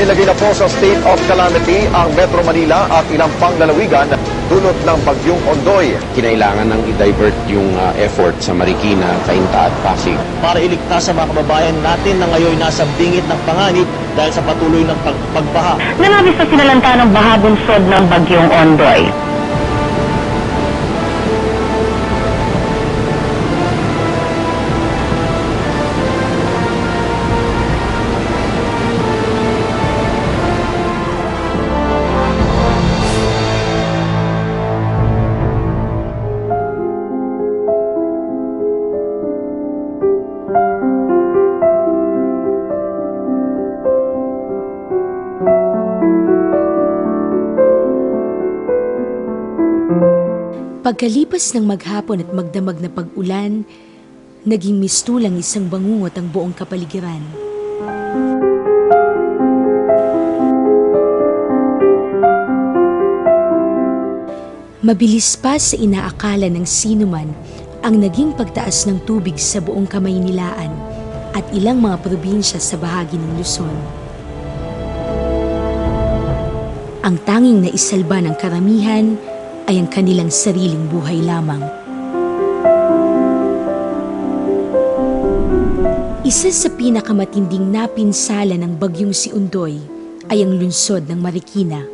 Inilagay na po sa state of calamity ang Metro Manila at ilang pang lalawigan dulot ng bagyong Ondoy. kinailangan nang i-divert yung uh, effort sa Marikina, Cainta at Pasig. para iligtas sa mga kababayan natin na ngayon nasa bingit ng panganib dahil sa patuloy ng pag- pagbaha. Nanabis sa sinalanta ng bahabunsod ng bagyong Ondoy. Pagkalipas ng maghapon at magdamag na pag-ulan, naging mistulang isang bangungot ang buong kapaligiran. Mabilis pa sa inaakala ng sinuman ang naging pagtaas ng tubig sa buong Kamaynilaan at ilang mga probinsya sa bahagi ng Luzon. Ang tanging naisalba ng karamihan ay ang kanilang sariling buhay lamang. Isa sa pinakamatinding napinsala ng bagyong si Undoy ay ang lungsod ng Marikina.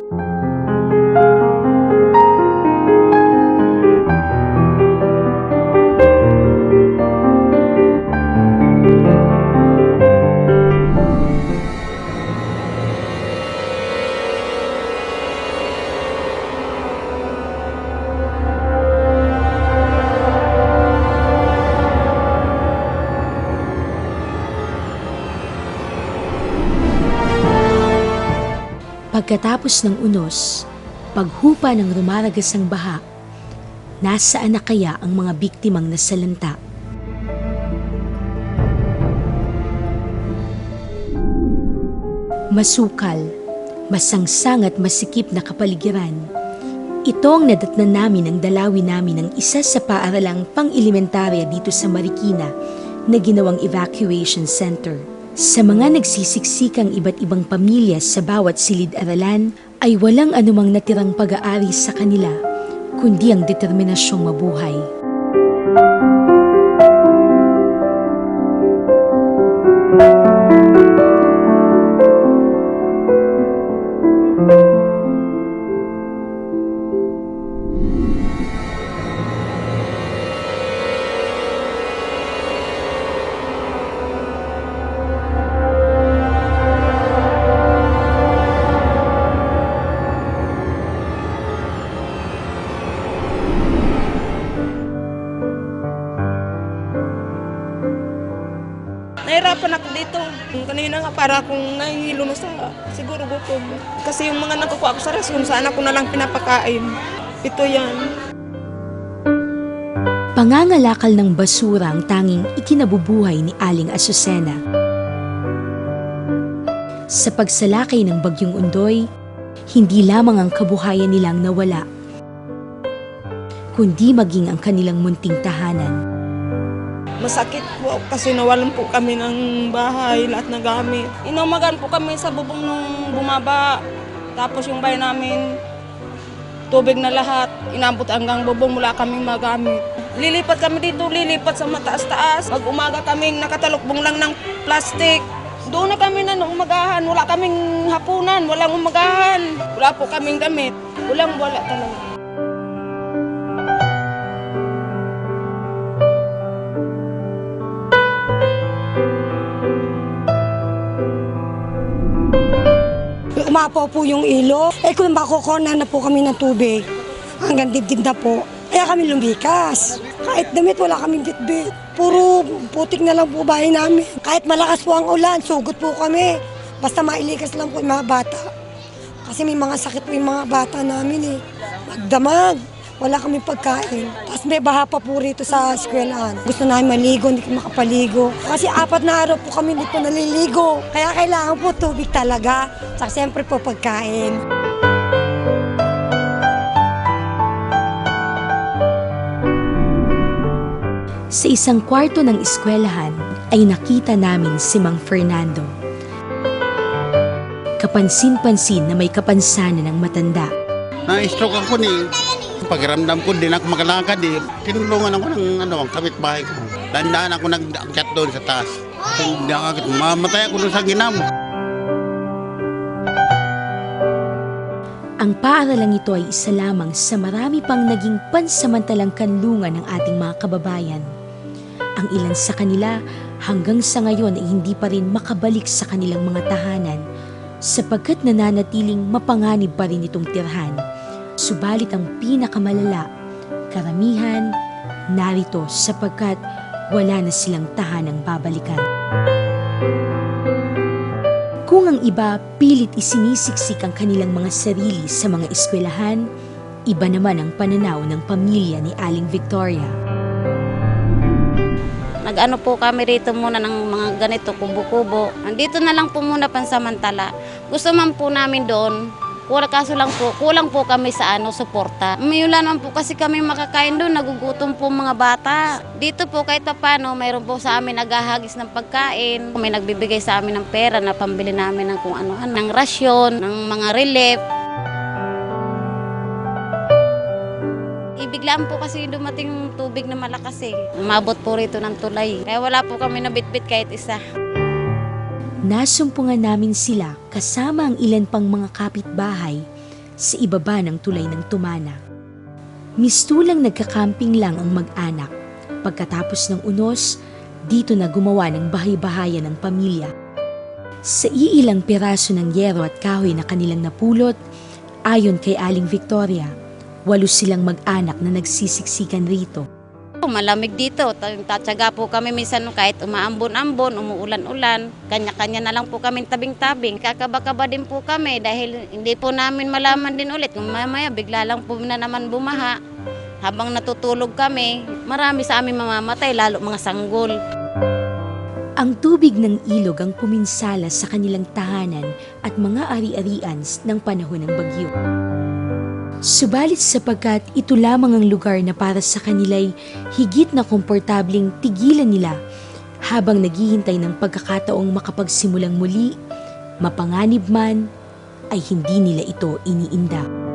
Pagkatapos ng unos, paghupa ng rumaragasang baha, nasaan na kaya ang mga biktimang nasalanta? Masukal, masangsang at masikip na kapaligiran. Ito ang nadatnan namin ang dalawin namin ng isa sa paaralang pang-elementarya dito sa Marikina na ginawang evacuation center. Sa mga nagsisisikang iba't ibang pamilya sa bawat silid-aralan ay walang anumang natirang pag-aari sa kanila kundi ang determinasyong mabuhay. Para akong nahihilo na sa siguro gutom. Kasi yung mga nakukuha ko sa rasyon, saan ako na lang pinapakain. Ito yan. Pangangalakal ng basura ang tanging ikinabubuhay ni Aling Azucena. Sa pagsalakay ng bagyong undoy, hindi lamang ang kabuhayan nilang nawala, kundi maging ang kanilang munting tahanan. Masakit po kasi nawalan po kami ng bahay, lahat ng gamit. Inumagan po kami sa bubong nung bumaba. Tapos yung bahay namin, tubig na lahat. Inabot hanggang bubong, wala kaming magamit. Lilipat kami dito, lilipat sa mataas-taas. Pag umaga kaming nakatalukbong lang ng plastic. Doon na kami na umagahan. Wala kaming hapunan, walang umagahan. Wala po kaming damit. Walang wala talaga. Umapaw po yung ilo. Eh kung makukona na po kami ng tubig, hanggang dibdib na po. Kaya kami lumikas. Kahit damit, wala kaming bitbit. Puro putik na lang po bahay namin. Kahit malakas po ang ulan, sugot po kami. Basta mailikas lang po yung mga bata. Kasi may mga sakit po yung mga bata namin eh. Magdamag. Wala kaming pagkain. Tapos may baha pa po rito sa eskwelahan. Gusto namin maligo, hindi kami makapaligo. Kasi apat na araw po kami hindi po naliligo. Kaya kailangan po tubig talaga. Tsaka siyempre po pagkain. Sa isang kwarto ng eskwelahan ay nakita namin si Mang Fernando. Kapansin-pansin na may kapansanan ng matanda. Na-stroke ako ni Pakiramdam ko din ako makalakad eh. Tinulungan ako ng ano, kapitbahay ko. Dandaan ako nag-akyat doon sa taas. Ako, mamatay ako doon sa ginam. Ang paaralang ito ay isa lamang sa marami pang naging pansamantalang kanlungan ng ating mga kababayan. Ang ilan sa kanila hanggang sa ngayon ay hindi pa rin makabalik sa kanilang mga tahanan sapagkat nananatiling mapanganib pa rin itong tirhan. Subalit ang pinakamalala, karamihan narito sapagkat wala na silang tahanang babalikan. Kung ang iba pilit isinisiksik ang kanilang mga sarili sa mga eskwelahan, iba naman ang pananaw ng pamilya ni Aling Victoria. Nag-ano po kami rito muna ng mga ganito, kubo-kubo. Andito na lang po muna pansamantala. Gusto man po namin doon, kulang kaso lang po, kulang po kami sa ano, suporta. May wala naman po kasi kami makakain doon, nagugutom po mga bata. Dito po kahit pa paano, mayroon po sa amin naghahagis ng pagkain. May nagbibigay sa amin ng pera na pambili namin ng kung ano, ng rasyon, ng mga relief. Ibiglaan po kasi dumating tubig na malakas eh. Umabot po rito ng tulay. Kaya wala po kami nabitbit kahit isa. Nasumpungan namin sila kasama ang ilan pang mga kapitbahay sa ibaba ng tulay ng tumana. Mistulang nagkakamping lang ang mag-anak. Pagkatapos ng unos, dito na gumawa ng bahay-bahayan ng pamilya. Sa iilang piraso ng yero at kahoy na kanilang napulot, ayon kay Aling Victoria, walo silang mag-anak na nagsisiksikan rito. Malamig dito. Tatsaga po kami minsan kahit umaambon-ambon, umuulan-ulan. Kanya-kanya na lang po kami tabing-tabing. Kakaba-kaba din po kami dahil hindi po namin malaman din ulit. Mamaya bigla lang po na naman bumaha. Habang natutulog kami, marami sa amin mamamatay, lalo mga sanggol. Ang tubig ng ilog ang puminsala sa kanilang tahanan at mga ari-arian ng panahon ng bagyo. Subalit sapagkat ito lamang ang lugar na para sa kanila'y higit na komportabling tigilan nila habang naghihintay ng pagkakataong makapagsimulang muli, mapanganib man, ay hindi nila ito iniinda.